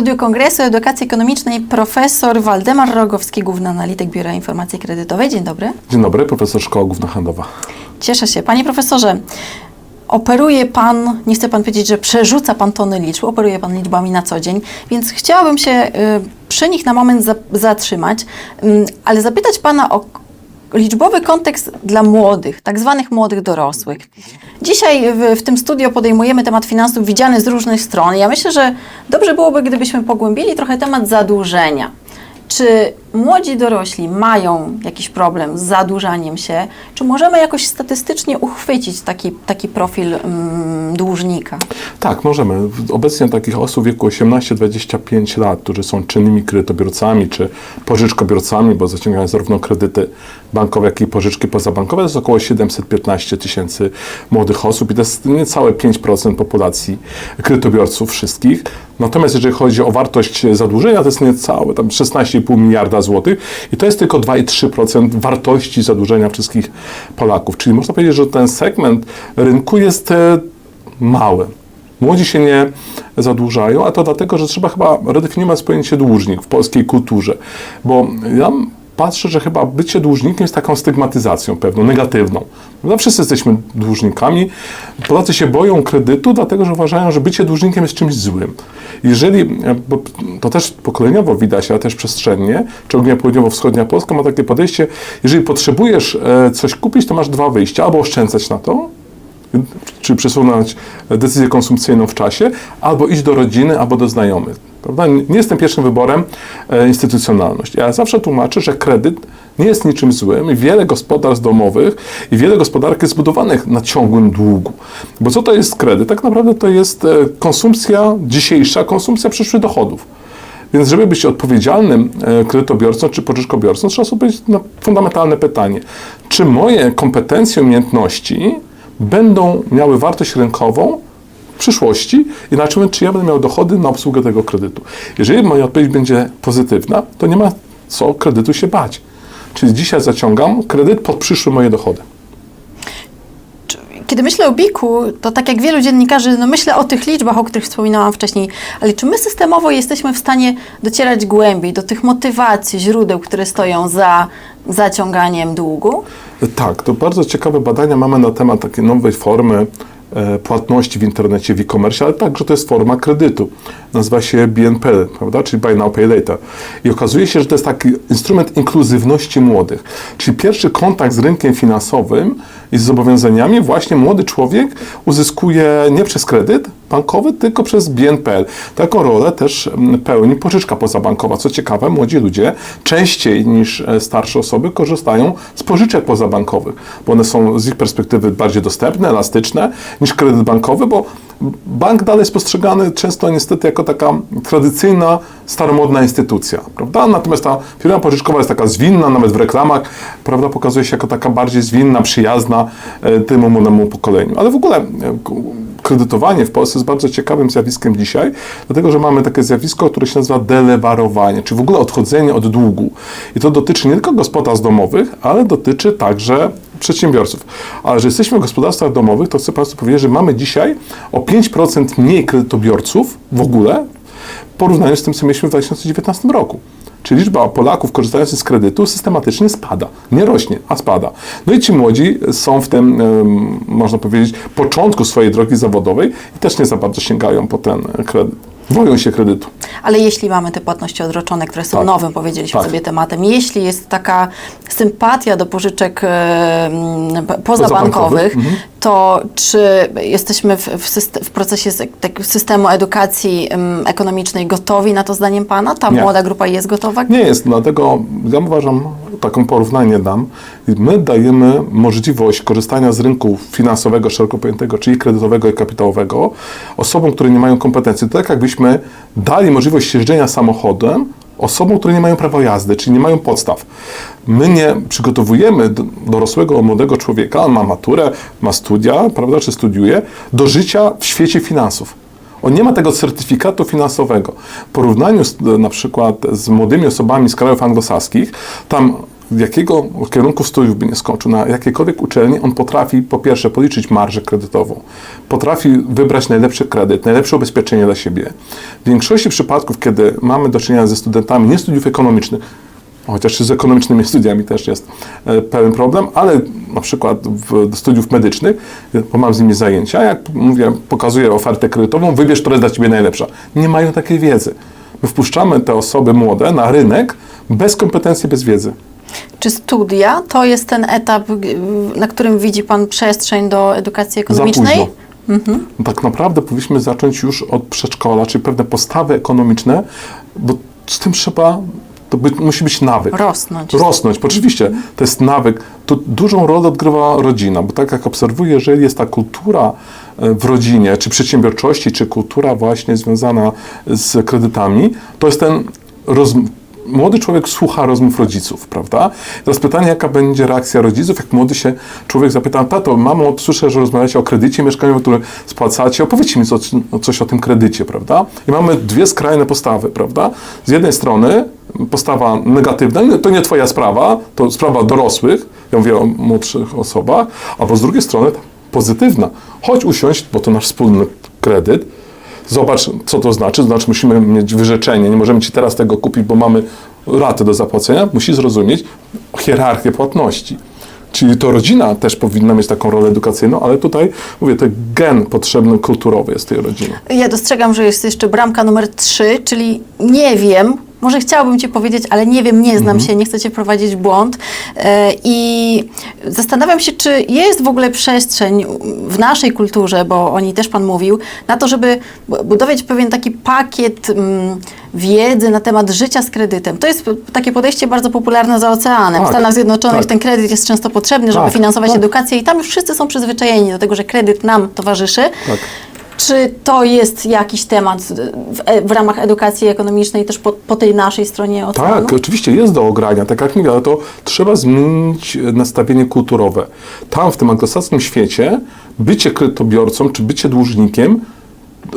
Studiu Kongresu Edukacji Ekonomicznej profesor Waldemar Rogowski, główny analityk Biura Informacji Kredytowej. Dzień dobry. Dzień dobry, profesor Szkoła Główna Handlowa. Cieszę się. Panie profesorze, operuje pan, nie chce pan powiedzieć, że przerzuca pan tony liczb, operuje pan liczbami na co dzień, więc chciałabym się y, przy nich na moment za, zatrzymać, ym, ale zapytać pana o liczbowy kontekst dla młodych, tak zwanych młodych dorosłych. Dzisiaj w, w tym studio podejmujemy temat finansów widziany z różnych stron. Ja myślę, że dobrze byłoby, gdybyśmy pogłębili trochę temat zadłużenia. Czy młodzi dorośli mają jakiś problem z zadłużaniem się? Czy możemy jakoś statystycznie uchwycić taki, taki profil mm, dłużnika? Tak, możemy. Obecnie takich osób w wieku 18-25 lat, którzy są czynnymi kredytobiorcami czy pożyczkobiorcami, bo zaciągają zarówno kredyty bankowe, jak i pożyczki pozabankowe, to jest około 715 tysięcy młodych osób i to jest niecałe 5% populacji kredytobiorców wszystkich. Natomiast jeżeli chodzi o wartość zadłużenia, to jest niecałe, tam 16,5 miliarda złotych i to jest tylko 2,3% wartości zadłużenia wszystkich Polaków. Czyli można powiedzieć, że ten segment rynku jest e, mały. Młodzi się nie zadłużają, a to dlatego, że trzeba chyba redefiniować pojęcie dłużnik w polskiej kulturze, bo ja patrzę, że chyba bycie dłużnikiem jest taką stygmatyzacją pewną, negatywną. No, wszyscy jesteśmy dłużnikami. Polacy się boją kredytu, dlatego że uważają, że bycie dłużnikiem jest czymś złym. Jeżeli, bo to też pokoleniowo widać, ale też przestrzennie, szczególnie południowo-wschodnia Polska ma takie podejście, jeżeli potrzebujesz e, coś kupić, to masz dwa wyjścia, albo oszczędzać na to, czy przesunąć decyzję konsumpcyjną w czasie, albo iść do rodziny, albo do znajomych. Prawda? Nie jest tym pierwszym wyborem e, instytucjonalność. Ja zawsze tłumaczę, że kredyt nie jest niczym złym i wiele gospodarstw domowych i wiele gospodarek jest zbudowanych na ciągłym długu. Bo co to jest kredyt? Tak naprawdę to jest e, konsumpcja dzisiejsza, konsumpcja przyszłych dochodów. Więc żeby być odpowiedzialnym e, kredytobiorcą czy pożyczkobiorcą, trzeba sobie powiedzieć na fundamentalne pytanie. Czy moje kompetencje, umiejętności będą miały wartość rynkową przyszłości i na czym, czy ja będę miał dochody na obsługę tego kredytu. Jeżeli moja odpowiedź będzie pozytywna, to nie ma co kredytu się bać. Czyli dzisiaj zaciągam kredyt pod przyszłe moje dochody. Kiedy myślę o BIK-u, to tak jak wielu dziennikarzy, no myślę o tych liczbach, o których wspominałam wcześniej, ale czy my systemowo jesteśmy w stanie docierać głębiej do tych motywacji, źródeł, które stoją za zaciąganiem długu? Tak, to bardzo ciekawe badania mamy na temat takiej nowej formy płatności w internecie, w e-commerce, ale także to jest forma kredytu. Nazywa się BNP, prawda? czyli Buy Now Pay Later. I okazuje się, że to jest taki instrument inkluzywności młodych. Czyli pierwszy kontakt z rynkiem finansowym i z zobowiązaniami właśnie młody człowiek uzyskuje nie przez kredyt bankowy, tylko przez BNPL. Taką rolę też mm, pełni pożyczka pozabankowa. Co ciekawe, młodzi ludzie częściej niż e, starsze osoby korzystają z pożyczek pozabankowych, bo one są z ich perspektywy bardziej dostępne, elastyczne niż kredyt bankowy, bo bank dalej jest postrzegany często niestety jako taka tradycyjna, staromodna instytucja, prawda? Natomiast ta firma pożyczkowa jest taka zwinna, nawet w reklamach, prawda, pokazuje się jako taka bardziej zwinna, przyjazna e, temu młodemu pokoleniu. Ale w ogóle e, kredytowanie w Polsce jest bardzo ciekawym zjawiskiem dzisiaj, dlatego że mamy takie zjawisko, które się nazywa delewarowanie, czyli w ogóle odchodzenie od długu. I to dotyczy nie tylko gospodarstw domowych, ale dotyczy także przedsiębiorców. Ale że jesteśmy w gospodarstwach domowych, to chcę Państwu powiedzieć, że mamy dzisiaj o 5% mniej kredytobiorców w ogóle w porównaniu z tym, co mieliśmy w 2019 roku. Czyli liczba Polaków korzystających z kredytu systematycznie spada. Nie rośnie, a spada. No i ci młodzi są w tym, można powiedzieć, początku swojej drogi zawodowej i też nie za bardzo sięgają po ten kredyt. Boją się kredytu. Ale jeśli mamy te płatności odroczone, które są Tak. nowym, powiedzieliśmy Tak. sobie tematem, jeśli jest taka sympatia do pożyczek p- pozabankowych, mhm. to czy jesteśmy w, w, syste- w procesie tak, systemu edukacji em, ekonomicznej gotowi na to zdaniem Pana? Ta Nie. młoda grupa jest gotowa? Nie jest, dlatego ja uważam, taką porównanie dam. My dajemy możliwość korzystania z rynku finansowego, szeroko pojętego, czyli kredytowego i kapitałowego, osobom, które nie mają kompetencji. To tak jakbyśmy dali możliwość jeżdżenia samochodem osobom, które nie mają prawa jazdy, czyli nie mają podstaw. My nie przygotowujemy do- dorosłego, młodego człowieka, on ma maturę, ma studia, prawda, czy studiuje, do życia w świecie finansów. On nie ma tego certyfikatu finansowego. W porównaniu z, na przykład z młodymi osobami z krajów anglosaskich, tam jakiego kierunku studiów by nie skończył, na jakiejkolwiek uczelni, on potrafi po pierwsze policzyć marżę kredytową, potrafi wybrać najlepszy kredyt, najlepsze ubezpieczenie dla siebie. W większości przypadków, kiedy mamy do czynienia ze studentami nie studiów ekonomicznych, chociaż z ekonomicznymi studiami też jest e, pewien problem, ale na przykład w studiów medycznych, bo mam z nimi zajęcia, jak mówię, pokazuję ofertę kredytową, wybierz, która jest dla Ciebie najlepsza. Nie mają takiej wiedzy. My wpuszczamy te osoby młode na rynek bez kompetencji, bez wiedzy. Czy studia to jest ten etap, na którym widzi Pan przestrzeń do edukacji ekonomicznej? Za późno. Tak naprawdę powinniśmy zacząć już od przedszkola, czyli pewne postawy ekonomiczne, bo z tym trzeba, to by, musi być nawyk. Rosnąć. Rosnąć, oczywiście. To jest nawyk. Tu dużą rolę odgrywa rodzina, bo tak jak obserwuję, jeżeli jest ta kultura e, w rodzinie, czy przedsiębiorczości, czy kultura właśnie związana z kredytami, to jest ten roz... Młody człowiek słucha rozmów rodziców, prawda? Teraz pytanie, jaka będzie reakcja rodziców, jak młody się człowiek zapyta, tato, mamo, słyszę, że rozmawiacie o kredycie mieszkaniowym, który spłacacie, opowiedzcie mi coś, coś o tym kredycie, prawda? I mamy dwie skrajne postawy, prawda? Z jednej strony postawa negatywna, to nie twoja sprawa, to sprawa dorosłych, ja mówię o młodszych osobach, albo z drugiej strony pozytywna. Chodź usiąść, bo to nasz wspólny kredyt, zobacz, co to znaczy, znaczy musimy mieć wyrzeczenie, nie możemy ci teraz tego kupić, bo mamy ratę do zapłacenia, musi zrozumieć hierarchię płatności. Czyli to rodzina też powinna mieć taką rolę edukacyjną, ale tutaj, mówię, to gen potrzebny kulturowy jest tej rodzinie. Ja dostrzegam, że jest jeszcze bramka numer trzy, czyli nie wiem, może chciałabym Ci powiedzieć, ale nie wiem, nie znam się, nie chcę Cię prowadzić w błąd. E, I zastanawiam się, czy jest w ogóle przestrzeń w naszej kulturze, bo o niej też Pan mówił, na to, żeby bu- budować pewien taki pakiet mm, wiedzy na temat życia z kredytem. To jest takie podejście bardzo popularne za oceanem. W Tak, Stanach Zjednoczonych tak. ten kredyt jest często potrzebny, żeby Tak, finansować tak. edukację i tam już wszyscy są przyzwyczajeni do tego, że kredyt nam towarzyszy. Tak. Czy to jest jakiś temat w, e, w ramach edukacji ekonomicznej też po, po tej naszej stronie oceanu? Tak, oczywiście jest do ogrania, tak jak mówię, ale to trzeba zmienić nastawienie kulturowe. Tam, w tym anglosaskim świecie, bycie kredytobiorcą czy bycie dłużnikiem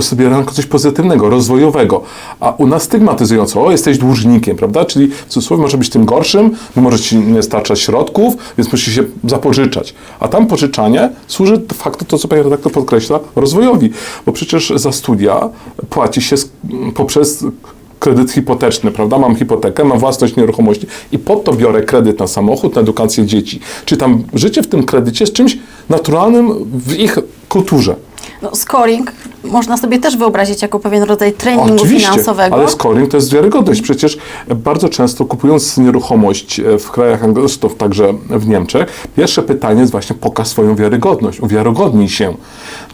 sobie coś pozytywnego, rozwojowego, a u nas stygmatyzująco, o, jesteś dłużnikiem, prawda? Czyli w cudzysłowie może być tym gorszym, bo może ci nie starczać środków, więc musisz się zapożyczać. A tam pożyczanie służy de facto, to co pani redaktor podkreśla, rozwojowi, bo przecież za studia płaci się poprzez kredyt hipoteczny, prawda? Mam hipotekę, mam własność nieruchomości i pod to biorę kredyt na samochód, na edukację dzieci. Czy tam życie w tym kredycie jest czymś naturalnym w ich kulturze. No, scoring można sobie też wyobrazić jako pewien rodzaj treningu finansowego. ale scoring to jest wiarygodność. Przecież bardzo często kupując nieruchomość e, w krajach angielskich, także w Niemczech, pierwsze pytanie jest właśnie pokaż swoją wiarygodność, uwiarygodnij się.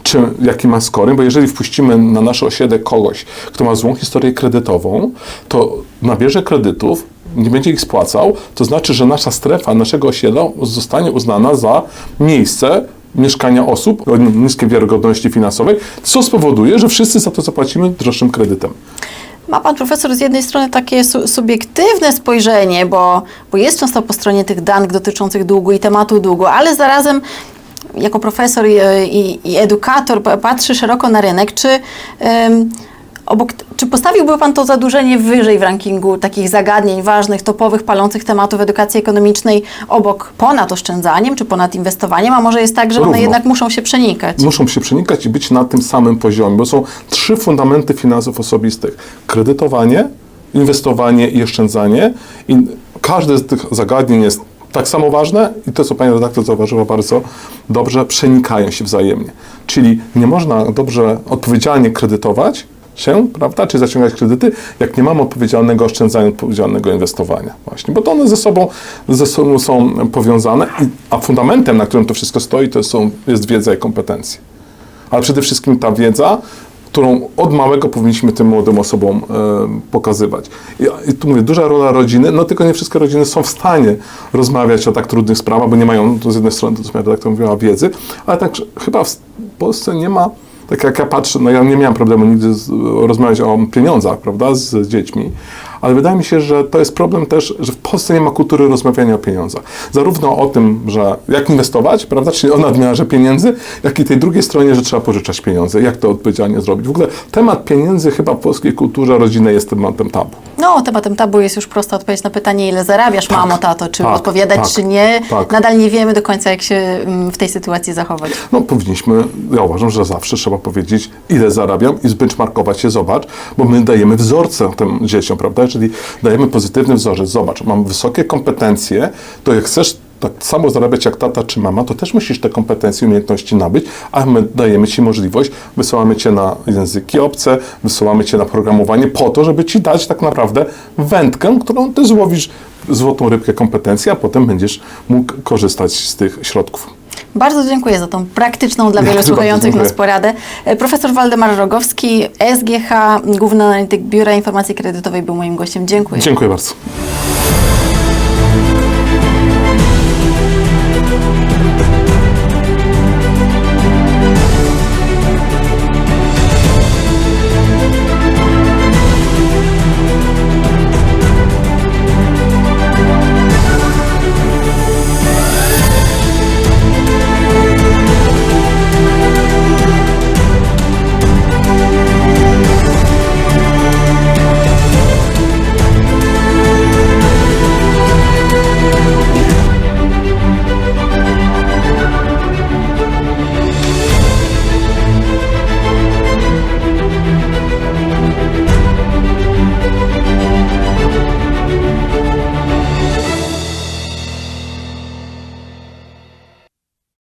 Czy, jaki ma scoring, bo jeżeli wpuścimy na nasz osiedek kogoś, kto ma złą historię kredytową, to nabierze kredytów, nie będzie ich spłacał, to znaczy, że nasza strefa, naszego osiedla zostanie uznana za miejsce mieszkania osób o niskiej wiarygodności finansowej, co spowoduje, że wszyscy za to zapłacimy droższym kredytem. Ma pan profesor z jednej strony takie su subiektywne spojrzenie, bo, bo jest często po stronie tych danych dotyczących długu i tematu długu, ale zarazem jako profesor i, i, i edukator pa- patrzy szeroko na rynek. Czy, obok, czy postawiłby pan to zadłużenie wyżej w rankingu takich zagadnień ważnych, topowych, palących tematów edukacji ekonomicznej obok ponad oszczędzaniem czy ponad inwestowaniem, a może jest tak, że one Równo. jednak muszą się przenikać? Muszą się przenikać i być na tym samym poziomie, bo są trzy fundamenty finansów osobistych. Kredytowanie, inwestowanie i oszczędzanie. I każde z tych zagadnień jest tak samo ważne i to, co pani redaktor zauważyła bardzo dobrze, przenikają się wzajemnie. Czyli nie można dobrze, odpowiedzialnie kredytować się, prawda, czy zaciągać kredyty, jak nie mamy odpowiedzialnego oszczędzania, odpowiedzialnego inwestowania. Właśnie, bo to one ze sobą, ze sobą są powiązane, a fundamentem, na którym to wszystko stoi, to są, jest wiedza i kompetencje. Ale przede wszystkim ta wiedza, którą od małego powinniśmy tym młodym osobom e, pokazywać. I, I tu mówię, duża rola rodziny, no tylko nie wszystkie rodziny są w stanie rozmawiać o tak trudnych sprawach, bo nie mają to z jednej strony, to co moja redaktor mówiła, wiedzy, ale także chyba w Polsce nie ma, tak jak ja patrzę, no ja nie miałem problemu nigdy z, rozmawiać o pieniądzach, prawda, z dziećmi, ale wydaje mi się, że to jest problem też, że w Polsce nie ma kultury rozmawiania o pieniądzach. Zarówno o tym, że jak inwestować, prawda, czyli o nadmiarze pieniędzy, jak i tej drugiej stronie, że trzeba pożyczać pieniądze. Jak to odpowiedzialnie zrobić? W ogóle temat pieniędzy chyba w polskiej kulturze rodzinnej jest tematem tabu. No, tematem tabu jest już prosta odpowiedź na pytanie, ile zarabiasz, mamo, tato, czy tak, odpowiadać, tak, czy nie. tak. Nadal nie wiemy do końca, jak się mm, w tej sytuacji zachować. No powinniśmy, ja uważam, że zawsze trzeba powiedzieć, ile zarabiam i zbenchmarkować się, zobacz, bo my dajemy wzorce tym dzieciom, prawda? Jeżeli dajemy pozytywny wzorzec, zobacz, mam wysokie kompetencje, to jak chcesz tak samo zarabiać jak tata czy mama, to też musisz te kompetencje, umiejętności nabyć, a my dajemy Ci możliwość, wysyłamy Cię na języki obce, wysyłamy Cię na programowanie po to, żeby Ci dać tak naprawdę wędkę, którą Ty złowisz złotą rybkę kompetencji, a potem będziesz mógł korzystać z tych środków. Bardzo dziękuję za tą praktyczną dla wielu słuchających nas poradę. E, Profesor Waldemar Rogowski, SGH, Główny Analityk Biura Informacji Kredytowej był moim gościem. Dziękuję. Dziękuję bardzo.